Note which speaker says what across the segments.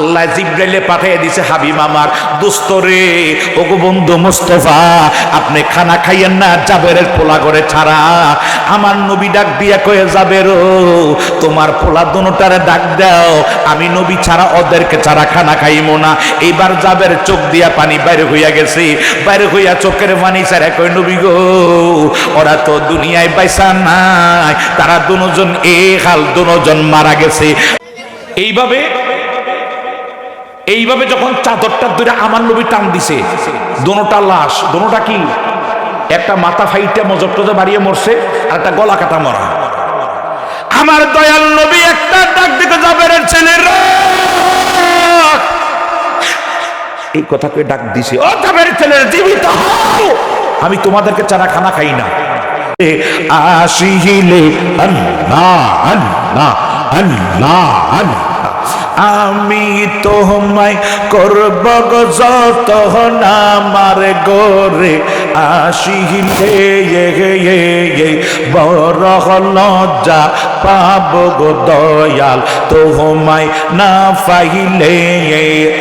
Speaker 1: আল্লাহ জিব্রাইলে পাঠিয়ে দিছে, হাবিব আমার, দোস্ত রে, ওগো বন্ধু মুস্তফা, আপনি খানা খাইয়েন না, জাবেরের পোলা করে ছাড়া। আমার নবী ডাক দিয়া কয়ে যাবের তোমার পোলা দুটারে ডাক দাও, আমি নবী ছাড়া ওদেরকে ছাড়া খানা খাইমো না। এইবার জাবের চোখ দিয়া পানি বাইরে হইয়া গেছে। বাইরে হইয়া চোখের পানি ছাড়া কই নবী গো, ওরা তো দুনিয়ায় বাইসা নাই, তারা দুজন এ হাল, দুজন মারা গেছে। এইভাবে এইভাবে যখন চাদরটা ধরে আমার নবী টান দিছে, দোনোটা লাশ, দোনোটা কি? একটা মাথা ফাইটটা মজরটা বাড়িয়ে মরছে, আর একটা গলা কাটা মরা। আমার দয়াল নবী একটা ডাক দিকে যাবের ছেলের এই কথা কথাকে ডাক দিছে, ও যাবের ছেলের জীবিত আমি তোমাদেরকে চারা খানা খাই না। আসিলে আল্লাহ আল্লাহ আল্লাহ আল্লাহ। আমি তোমায় করব যত নামার গোরে। আসিলে বড় লজ্জা পাব গো দয়াল। তোমায় না ফাইলে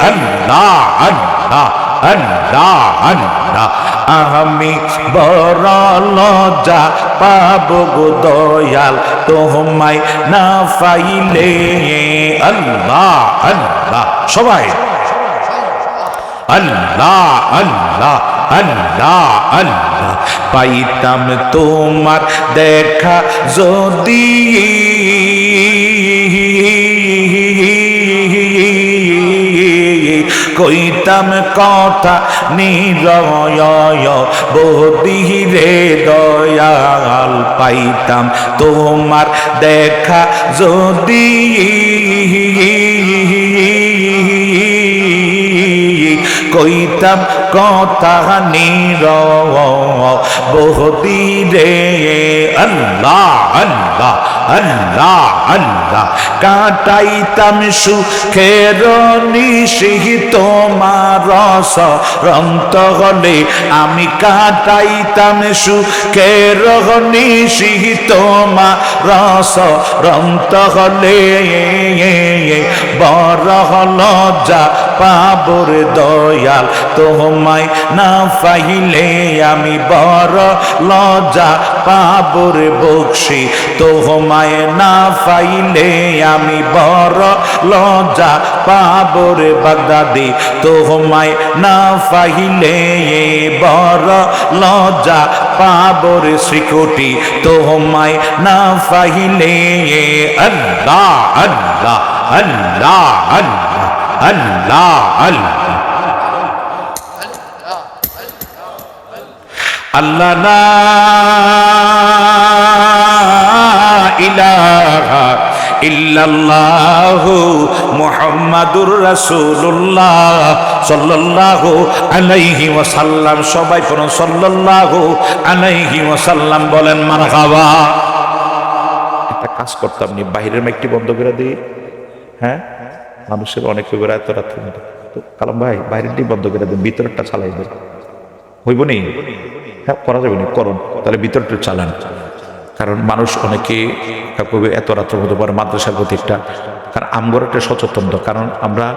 Speaker 1: আল্লাহ আল্লাহ। আল্লাহ আল্লাহ আমি বড় লজ্জা পাব গো দয়াল, তোমায় না পাইলে। আল্লাহ আল্লাহ, সবাই। আল্লাহ আল্লাহ আল্লাহ আল্লাহ। পাইতাম তোমার দেখা যদি। কইতাম কথা নিরয় বদিরে দয়াল পাইতাম। তোমার দেখা যদি কইতাম কথা নির। বহদিরে আল্লাহ আল্লাহ আল্লাহ আল্লাহ কাটাইতাম সুখের নিশি তোমার রন্ত হলে আমি কাটাইতাম সুখের নিশি তোমার রস রন্ত হলে বড় লজ্জা পাবর দয়াল তোমায় না পাইলে আমি বড় লজ্জা পাবর বকশি। তোমায় না পাইলে আমি বড় লজ্জা পাবর বাগদাদি। তোমায় না পাইলে বড় লজ্জা পাবর শ্রীকোটি। তোমায় না পাইলে আল্লাহ আল্লাহ আল্লাহ আল্লাহ আল্লাহ আল্লাহ। আল্লাহ না ইলাহা ইল্লাল্লাহু মুহাম্মাদুর রাসূলুল্লাহ সাল্লাল্লাহু আলাইহি ওয়াসাল্লাম। সবাই কোন সাল্লাল্লাহু আলাইহি ওয়াসাল্লাম বলেন, মারহাবা। একটা কাজ করতাম নি বাইরের মাইকটি বন্ধ করে দিই হ্যাঁ? মানুষের অনেক করে এত রাত্রে কালাম ভাই বাইরেরটি বন্ধ করে দেন, ভিতরেরটা চালাই দেন। হইব নেই হ্যাঁ করা যাবে না, করুন। তাহলে ভিতরটা চালান। কারণ মানুষ অনেকে এত রাত্র হতে পারে মাদ্রাসার প্রতি একটা। কারণ আমগর একটা সচেতন কারণ আমরা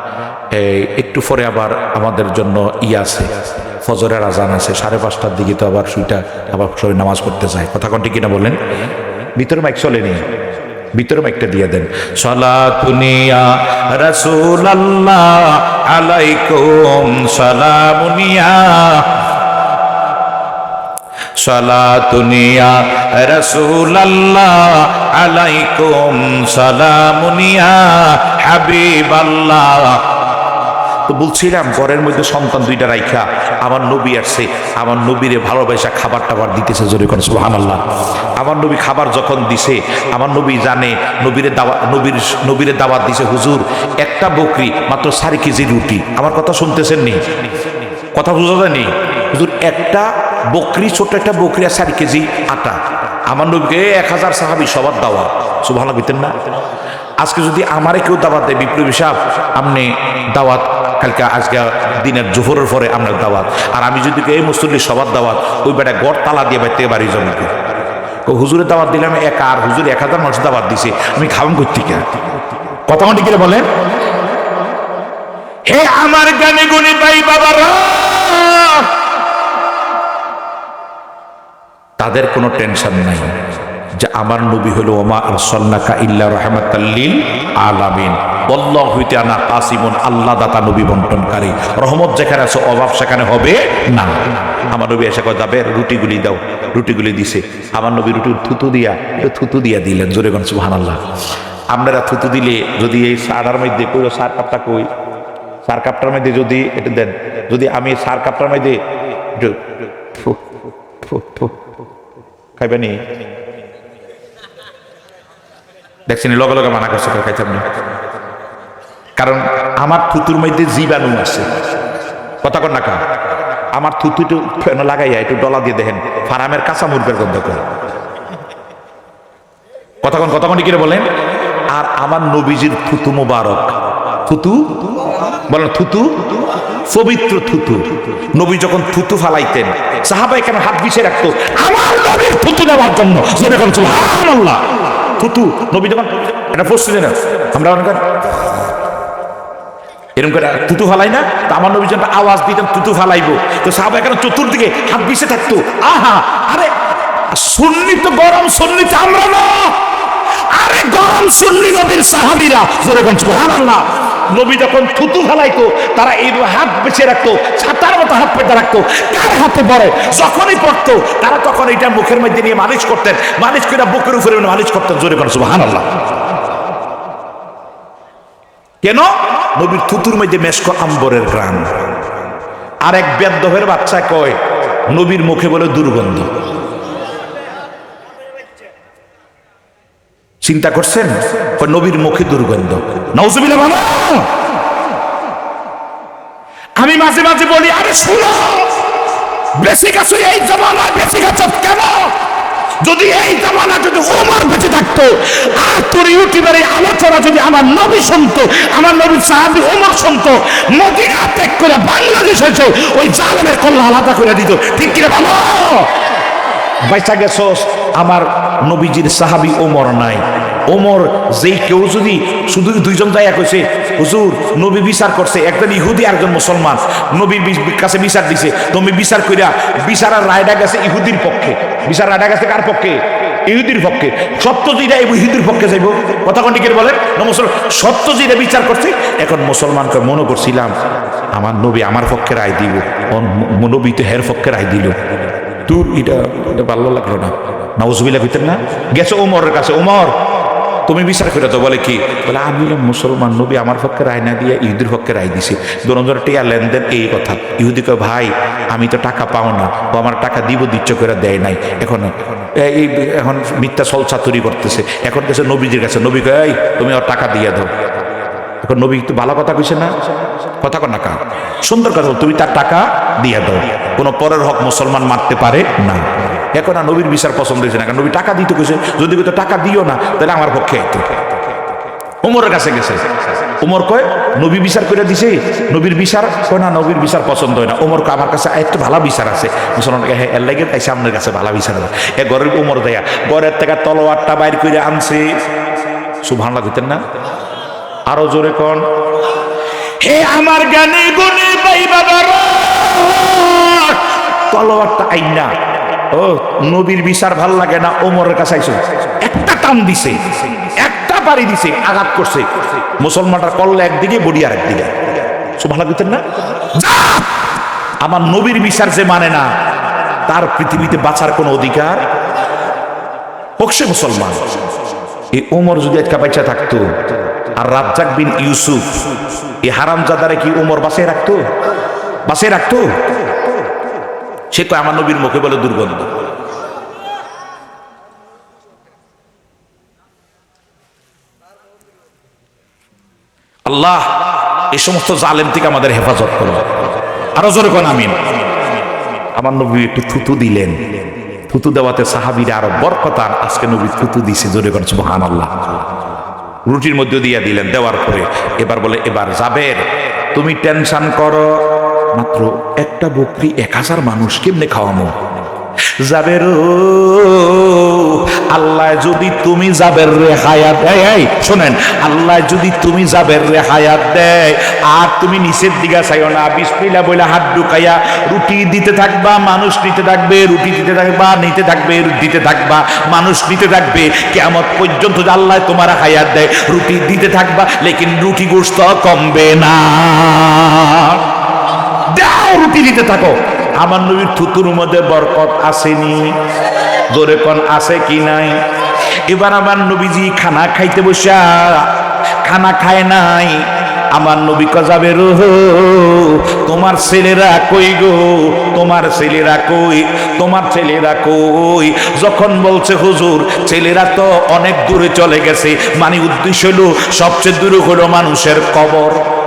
Speaker 1: একটু পরে আবার আমাদের জন্য ই আছে, ফজরের আজান আছে। সাড়ে পাঁচটার দিকে তো আবার সুইটা আবার সবাই নামাজ পড়তে যায়। কথা কোনটি কিনা বলেন? ভিতরে মাইক চলে চলেনি ভিতরে মাইকটা দিয়ে দেন। সলাতুনিয়া রাসূল আল্লাহ আলাইকুম সালামুনিয়া। সালাতুনিয়া রাসূলাল্লাহ আলাইকুম সালামুনিয়া হাবিবাল্লাহ। তো বলছিলাম, ঘরের মধ্যে সন্তান দুইটা রাইখা, আমার নবী আসছে, আমার নবীরে ভালোবাসা খাবার টাবার দিতেছে জোরে করে সুহান আল্লাহ আমার নবী খাবার যখন দিছে, আমার নবী জানে, নবীরে দাওয়া, নবীর, নবীরে দাওয়াত দিছে, হুজুর, একটা বকরি মাত্র সাড়ে কেজি রুটি। আমার কথা শুনতেছেন নি কথা বুঝা যায়নি? হুজুর, একটা বকরি, ছোট্ট একটা বকরি আর চারি কেজি আটা। আমার নবীকে এক হাজার সাহাবি সবার দাওয়া সুভালো দিতেন না? আজকে যদি আমারে কেউ দাওয়াত দেয়, বিপ্লবী সাহেব, আপনি দাওয়াত, কালকে আজকে দিনের জোহরের পরে আপনার দাওয়াত। আর আমি যদি এই মুসল্লি সবার দাওয়াত, ওই বেটা গড় তালা দিয়ে বাইতে বাড়ি জমিকে ও হুজুরের দাওয়াত দিলাম এক, আর হুজুর এক হাজার মানুষ দাওয়াত দিছে, আমি খাওয়ান করতে কে কথা ঠিক বলেন? হে আমার জ্ঞানী গুণী ভাই বাবারা তাদের কোনো টেনশন নাই যে আমার নবী হলো ওমা আরসাল্লাকা ইল্লা রহমাতাল্লিল আলামিন। বল্লাহ হইতে আনা কাসিমুন, আল্লাহ দাতা, নবী বন্টনকারী। রহমত যেখানে আছে, অভাব সেখানে হবে না। আমার নবী এসে কয়, যাবে, রুটিগুলি দাও, রুটিগুলি দিছে। আমার নবী রুটি থুতু দিয়া থুতু দিয়া দিলেন। জোরে গন সুবহানাল্লাহ। আপনারা থুতু দিলে যদি এই সারার মধ্যে কই সার কাপটা কই? সার কাপটার মধ্যে যদি এটা দেন। যদি আমি সার কাপটার মধ্যে খাইবেনি? দেখছেন, লগে লগে মানা করছে খাইতাম না? কারণ আমার থুতুর মধ্যে জীবাণু আছে। কথা কর না আমার থুতু একটু ফেন লাগাইয়া একটু ডলা দিয়ে দেখেন, ফারামের কাঁচা মুরগের গন্ধ করে। কতক্ষণ কতক্ষণ কি বলেন? আর আমার নবীজির থুতু মুবারক। থুতু? বলেন, থুতু? পবিত্র থুতু। নবী যখন থুতু ফালাইতেন সাহাবাই কেন হাত বিছিয়ে রাখতো নবীর থুতু নেওয়ার জন্য সুবহানাল্লাহ। থুতু, নবী যখন এটা না, আমরা অনেক এরকম করে তুতু ফালাই না, তো আমার নবী আওয়াজ দিতেন তুতু ফালাইবো। তো সাহাবা কেন চতুর্দিকে হাত বিছে থাকতো। আহা, আরে, সুন্নি তো গরম, সুন্নি তো আমরা না। আরে, গরম, সুন্নি নবীর সাহাবীরা, জোরে কোন সুবহানাল্লাহ। নবী যখন থুতু ফেলাইতো তারা এই হাত বেছে রাখতো, ছাতার মতো হাত পেতে রাখতো, কার হাতে পড়ে, যখনই পড়তো, তারা তখন এটা মুখের মধ্যে নিয়ে মালিশ করতেন, মালিশ করে বুকের উপরে মালিশ করতেন, জোরে কোন, সুবহানাল্লাহ। কেন? নবীর থুতুর মধ্যে মেশক আম্বরের গ্রাম। আর এক বেদ্যভের বাচ্চা কয়, নবীর মুখে বলে দুর্গন্ধ। চিন্তা করছেন? নবীর মুখে দুর্গন্ধ। বাবা! আমি মাঝে মাঝে বলি, আরে শুনো বেশি গেছো এই জমানায় বেশি গেছো কেন? যদি এই জামানা যদি ওমর বেঁচে থাকতো, আর তোর ইউটিউবের এই আলোচনা যদি আমার নবী শুনতো, আমার নবী সাহাবি ওমর শুনতো মদিনা ত্যাগ করে বাংলাদেশ এসে ওই জালেমের কল্লা আলাদা করে দিত। ঠিক কিনা ভালো বাইসা গেছস, আমার নবীজির সাহাবি ওমর নাই। ওমর যেই কেউ যদি শুধু দুইজন দায়া কইছে, হুজুর, নবী বিচার করছে, একজন ইহুদি আর একজন মুসলমান নবীর কাছে বিচার দিছে তুমি বিচার কইরা বিচারের রায়টা গেছে ইহুদির পক্ষে। বিচার রায়টা গেছে কার পক্ষে? ইহুদির পক্ষে। সত্য যেটা এই ইহুদির পক্ষে যাইব। কথা কন্ডিকের বলেন? মুসলমান সত্য যেটা বিচার করছে, এখন মুসলমানকে মনে করছিলাম, আমার নবী আমার পক্ষে রায় দিব নবী তো হের পক্ষে রায় দিল। তোর এটা এটা ভালো লাগল না। নাউজুবিল্লাহ ভিতরে না? গেছে ওমরের কাছে ওমর তুমি বিচার করে তো বলে কি? বলে, আমি মুসলমান নবী, আমার পক্ষে রায় না দিয়ে ইহুদির পক্ষে রায় দিছে। দুজন টিয়া লেনদেন, এই কথা। ইহুদি কয়, ভাই, আমি তো টাকা পাও না, ও আমার টাকা দিব, দিচ্ছ করে দেয় নাই। এখন, এই, এখন মিথ্যা সলসা তৈরি করতেছে। এখন গেছে নবীজির কাছে, নবী কয় তুমি ওর টাকা দিয়ে দাও। এখন নবী তো ভালো কথা কইছে না? কথা কর না কা সুন্দর কথা তুমি তার টাকা দিয়ে দাও। কোনো পরের হক মুসলমান মারতে পারে না। এখন আর নবীর বিচার পছন্দ হয়েছে না, কারণ নবী টাকা দিতে কইছে, যদি কইতো টাকা দিও না, তাহলে আমার পক্ষে আইতো উমরের কাছে গেছে। উমর কয়, নবী বিচার করে দিছে, নবীর বিচার কয়, না, নবীর বিচার পছন্দ হয় না। উমর আমার কাছে একটু ভালো বিচার আছে। মুসলমান হ্যাঁ এর লাগে তাই সামনের কাছে ভালো বিচার আছে। এ ঘরের উমর দেয়া, ঘরের থেকে তলোয়ারটা বাইর করে আনছে। সুভান লাগতেন না? আরও জোরে কোন? হে আমার জ্ঞানী গুণী ভাই বাবার, তলোয়ারটা আইনা। ও, নবীর বিচার ভালো লাগে না, ওমরের কাছে আইসো। একটা টান দিছে, একটা বাড়ি দিছে, আঘাত করছে। মুসলমানটা করলে একদিকে, বডি আর একদিকে ভালো দিতেন না আমার নবীর বিচার যে মানে না, তার পৃথিবীতে বাঁচার কোনো অধিকার হোক সে মুসলমান। এই ওমর যদি একটা বাচ্চা থাকতো আর রাজ্জাক বিন ইউসুফ, এই হারামজাদারে কি ওমর বাসায় রাখতো? বাসায় রাখতো? সে তো আমার নবীর মুখে বলে দুর্গন্ধ। আল্লাহ, এই সমস্ত জালেম থেকে আমাদের হেফাজত করো। আরও জোরে কোন, আমিন। আমার নবী একটু থুতু দিলেন। থুতু দেওয়াতে সাহাবিরা আরও বরকতান আজকে নবী থুতু দিছে, জোরে কোন সুবহান আল্লাহ রুটির মধ্যে দিয়ে দিলেন, দেওয়ার পরে। এবার বলে, এবার যাবের তুমি টেনশন করো। মাত্র একটা বকরি এক হাজার মানুষ কেমনে খাওয়ামো? জাবের আল্লাহ যদি তুমি যাবের রে হায়াত দেয় শোনেন, আল্লাহ যদি তুমি যাবের রে হায়াত দেয়, আর তুমি নিচের দিকে চাইও না বিসমিল্লা বইলা হাত ঢুকাইয়া রুটি দিতে থাকবা, মানুষ নিতে থাকবে, রুটি দিতে থাকবা, নিতে থাকবে দিতে থাকবা, মানুষ নিতে থাকবে কেমন পর্যন্ত আল্লাহ তোমার হায়াত দেয়, রুটি দিতে থাকবা, লেকিন রুটি গোস্ত কমবে না। দাও রুটি দিতে থাকো। আমার নবীর থুতুর মধ্যে বরকত আসেনি। জোরে কন আছে কি নাই? এবার আমার নবীজি খানা খাইতে বসা, খানা খায় নাই। আমার নবী কজাবে রোহ তোমার ছেলেরা কই গো? তোমার ছেলেরা কই? তোমার ছেলেরা কই? যখন বলছে হুজুর, ছেলেরা তো অনেক দূরে চলে গেছে। মানে উদ্দেশ্য হলো, সবচেয়ে দূরে হলো মানুষের কবর।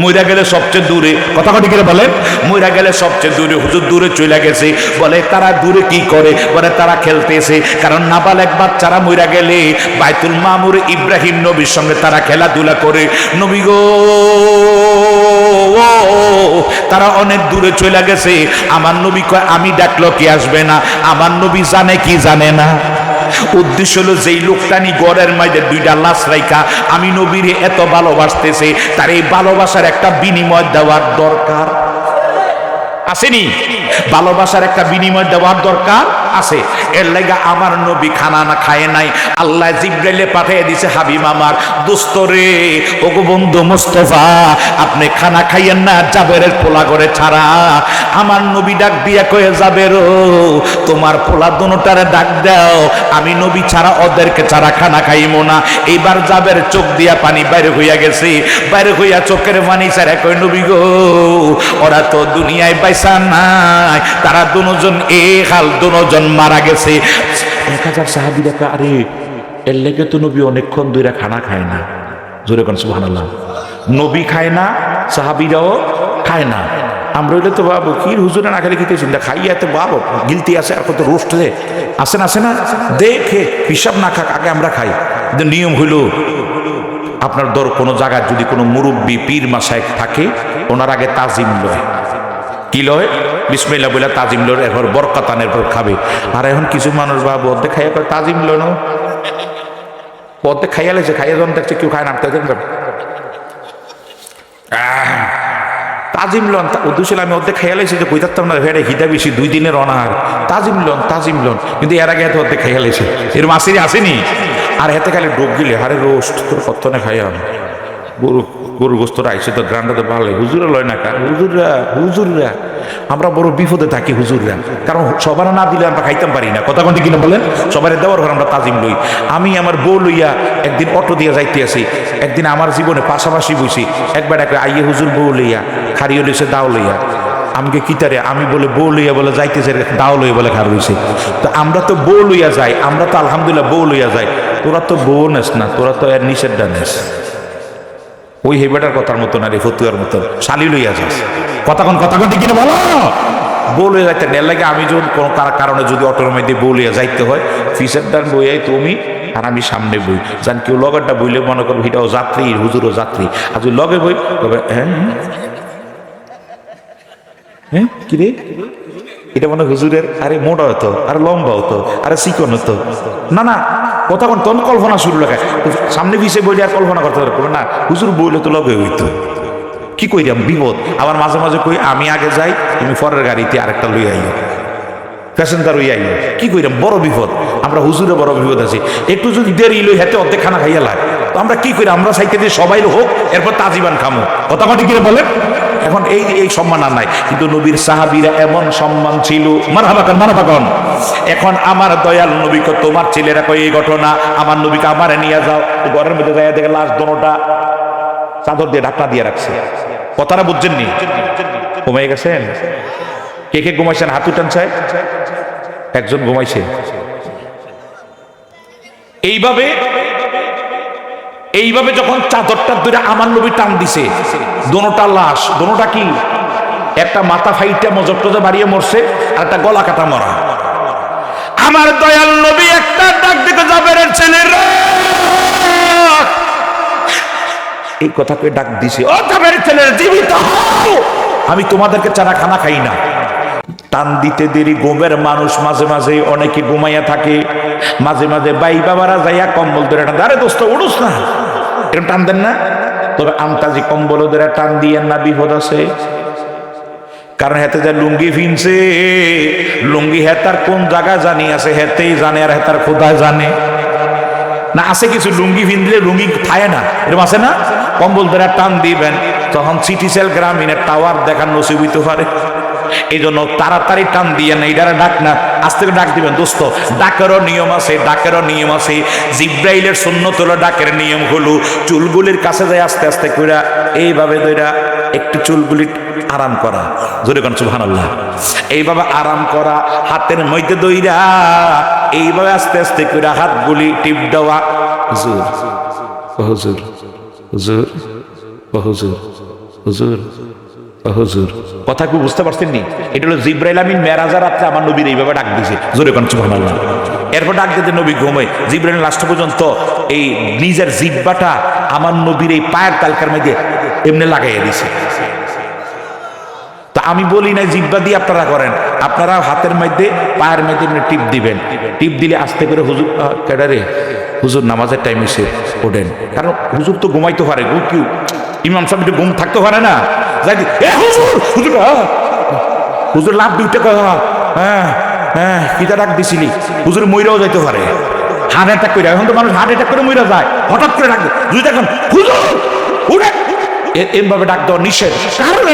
Speaker 1: মইরা গেলে সবচেয়ে দূরে। কথা কথা করে বলেন মইরা গেলে সবচেয়ে দূরে। হুজুর দূরে চলে গেছে। বলে, তারা দূরে কি করে? বলে, তারা খেলতেছে। কারণ নাবালেক বাচ্চারা মইরা গেলে বাইতুল মামুর ইব্রাহিম নবীর সঙ্গে তারা খেলাধুলা করে। নবী গো তারা অনেক দূরে চলে গেছে। আমার নবী কয়, আমি ডাকলো, কি আসবে না? আমার নবী জানে, কি জানে না? উদ্দেশ্য হলো যেই লোকটা নি গড়ের মাঝে দুইটা লাশ রাইখা, আমি নবীর এত ভালোবাসতেছে, তার এই ভালোবাসার একটা বিনিময় দেওয়ার দরকার। আসেনি? ভালোবাসার একটা বিনিময় দেওয়ার দরকার? আছে। এর লাগা আমার নবী খানা না খায় নাই। আল্লাহ জিব্রাইলে পাঠিয়ে দিছে, হাবিব আমার, দোস্ত রে বন্ধু মুস্তফা, আপনি খানা খাইয়েন না, জাবেরের পোলা করে ছাড়া। আমার নবী ডাক দিয়া কয়ে যাবের তোমার পোলা দোনোটারে ডাক দাও। আমি নবী ছাড়া ওদেরকে ছাড়া খানা খাইমো না। এইবার জাবের চোখ দিয়া পানি বাইরে হইয়া গেছে। বাইরে হইয়া চোখের পানি ছাড়া কই নবী গো, ওরা তো দুনিয়ায় পাইসা নাই। তারা দুজন এ হাল, দুজন মারা গেছে। এক হাজার সাহাবি দেখা আরে, এর লেগে তো নবী অনেকক্ষণ ধরে খানা খায় না। জোরে কোন, সুবহানাল্লাহ। নবী খায় না, সাহাবিরাও খায় না। আমরা হইলে তো বাবু কি হুজুরে না খেলে খেতেছি না খাইয়া তো বাবু গিলতি আছে, আর কত রোস্ট দে না আসে না? দেখে, হিসাব না খাক, আগে আমরা খাই। নিয়ম হইল, আপনার ধর কোনো জায়গায় যদি কোনো মুরব্বী পীর মাসায় থাকে, ওনার আগে তাজিম লয়। কি লয়? বিসমিল্লা বলে তাজিম লয়, এরপর বরকাতানের পর খাবে। আর এখন কিছু মানুষ বাবু অর্ধেক খাইয়া করে তাজিম লয় না? অর্ধেক খাইয়া লেছে খাইয়া যখন দেখছে কেউ খায় না আপনি দেখেন তাজিম লন উদ্দেশ্য আমি অর্ধেক খাইয়া লেছি যে কইতাম না, ভেড়ে হিটা বেশি, দুই দিনের অনাহার। তাজিম লন তাজিম লন, কিন্তু এর আগে এত অর্ধেক খাইয়া লেছে এরকম আসেনি আসেনি। আর এতে খালি ডুব গিলে হারে রোস্ট, তোর কত্তনে খাইয়া গরু গরু গোস্তরা আইসে তো গ্রান্ডা তো ভালো হুজুরা লয় না কা? হুজুররা হুজুররা। আমরা বড় বিপদে থাকি হুজুররা। কারণ সবার না দিলে আমরা খাইতাম পারি না। কথা কোনটি কিনা বলেন? সবার দেওয়ার ঘর আমরা তাজিম লই। আমি আমার বউ লইয়া একদিন অটো দিয়ে যাইতে আসি একদিন আমার জীবনে পাশাপাশি বসি একবার এক আইয়ে হুজুর বউ লইয়া খারিও লইছে দাও লইয়া। আমাকে কিতারে আমি বলে বউ লইয়া বলে যাইতেছে দাও লইয়া বলে খার হইছে। তো আমরা তো বউ লইয়া যাই, আমরা তো আলহামদুলিল্লাহ বউ লইয়া যাই। তোরা তো বউ নেস না, তোরা তো এর নিষেধ নেস। ওই হেবেটার কথার মতো না রে, ফতুয়ার মতো। শালি লইয়া যাস। কথা কোন, কথা ঠিক কিনা বলো? বলে যাইতে নেল লাগে, আমি যখন কোনো কার- কারণে যদি অটোর মধ্যে বলিয়া যাইতে হয়, ফিসের ডান বইয়াই তুমি আর আমি সামনে বই। জান কেউ লগেরটা বইলে মনে করব এটাও যাত্রী, হুজুরও যাত্রী। আর যদি লগে বই, তবে হ্যাঁ। হ্যাঁ কি রে? এটা মনে হুজুরের, আরে মোটা হতো, আরে লম্বা হতো, আরে চিকন হতো। না না কথা কোন তখন কল্পনা শুরু লাগে সামনে পিছিয়ে বইলে আর কল্পনা করতে পারবে না। হুজুর বইলে তো লগে হইতো। কি কই কইরাম, বিপদ। আবার মাঝে মাঝে কই, আমি আগে যাই, তুমি পরের গাড়িতে আরেকটা লই আইও। প্যাসেঞ্জার লই আইও। কি কইরাম, বড় বিপদ। আমরা হুজুরে বড় বিপদ আছি। একটু যদি দেরি লই হাতে অর্ধেক খানা খাইয়া লাগ। তো আমরা কি করি আমরা চাইতে যে সবাই হোক, এরপর তাজিবান খামো। কথা কথা কি বলেন? এখন এই এই সম্মান আর নাই, কিন্তু নবীর সাহাবিরা এমন সম্মান ছিল। মারহাবাকান মারহাবাকান এখন আমার দয়াল নবীকে তোমার ছেলেরা কই এই ঘটনা? আমার নবীকে আমারে নিয়ে যাও। ঘরের মধ্যে যাইয়া দেখে লাশ দোনোটা চাদর দিয়ে ঢাকনা দিয়ে রাখছে। কথাটা বুঝছেন নি ঘুমাই গেছেন? কে কে ঘুমাইছেন? হাত উঠান একজন ঘুমাইছে। এইভাবে এইভাবে যখন চাদরটা ধরে আমার নবী টান দিছে, দোনোটা লাশ, দোনোটা কি? একটা মাথা ফাইটা মজকটজে বাড়িয়ে মরছে, আর একটা গলা কাটা মরা। আমার দয়াল নবী একটা ডাক দিতে যাবে রে এই কথাকে ডাক দিছে, ও যাবের ছেলের জীবিত। আমি তোমাদেরকে চারা খানা খাই না। টান দিতে দেরি, ঘুমের মানুষ মাঝে মাঝে অনেকে ঘুমাইয়া থাকে। মাঝে মাঝে বাই বাবারা যাইয়া কম্বল ধরে টান আরে দোস্ত উড়ুস না। এরকম টান দেন না? তবে আমতাজি কম্বল ধরে টান দিয়েন না, বিপদ আছে। কারণ হেতে যে লুঙ্গি ফিনছে, লুঙ্গি হেতার কোন জায়গা জানি আছে, হেতেই জানে আর হেতার কোথায় জানে। না, আছে কিছু লুঙ্গি ফিন দিলে লুঙ্গি খায় না, এরকম আছে না? কম্বল ধরে টান দিবেন, তখন সিটি সেল গ্রামীণের টাওয়ার দেখার নসিব হইতে পারে। এই জন্য তাড়াতাড়ি টান দিয়ে না এটারে ডাক না, আজ থেকে ডাক দিবেন, দোস্ত। ডাকেরও নিয়ম আছে, ডাকেরও নিয়ম আছে। জিব্রাইলের সুন্নত হলো ডাকের নিয়ম হলো, চুলগুলির কাছে যায় আস্তে আস্তে কইরা, এইভাবে দইরা একটু চুলগুলি আরাম করা। জোরে কোন, সুবহানাল্লাহ। এইভাবে আরাম করা, হাতের মধ্যে দইরা এইভাবে আস্তে আস্তে কইরা হাতগুলি টিপ দেওয়া। হুজুর হুজুর হুজুর হুজুর হুজুর। হুজুর কথা কি বুঝতে পারছেন নি? এটা হলো জিব্রাইল আমিন মেরাজা রাত্রে আমার নবীর এইভাবে ডাক দিছে। জোরে কোন, সুবহানাল্লাহ। এরপর ডাক দিতে নবী ঘুমে জিব্রাইল লাস্ট পর্যন্ত এই নিজের জিব্বাটা আমার নবীর এই পায়ের তালকার মধ্যে এমনি লাগাইয়া দিছে। তা আমি বলি না জিব্বা দিয়ে আপনারা করেন। আপনারা হাতের মধ্যে, পায়ের মধ্যে এমনি টিপ দিবেন। টিপ দিলে আস্তে করে হুজুর কেডারে হুজুর, নামাজের টাইম এসে ওঠেন। কারণ হুজুর তো ঘুমাইতে পারে, গো কি ইমাম সাহেব একটু ঘুম থাকতে পারে না? যাই এ হুজুর হুজুর হুজুর, লাভ দুইটা কথা হ্যাঁ হ্যাঁ কিটা ডাক দিছিলি। হুজুর মইরাও যাইতে পারে। হার্ট অ্যাটাক করে এখন তো মানুষ হার্ট অ্যাটাক করে মইরা যায়। হঠাৎ করে ডাক দুই দেখেন, হুজুর এমভাবে ডাক দেওয়া নিষেধ। কারণ না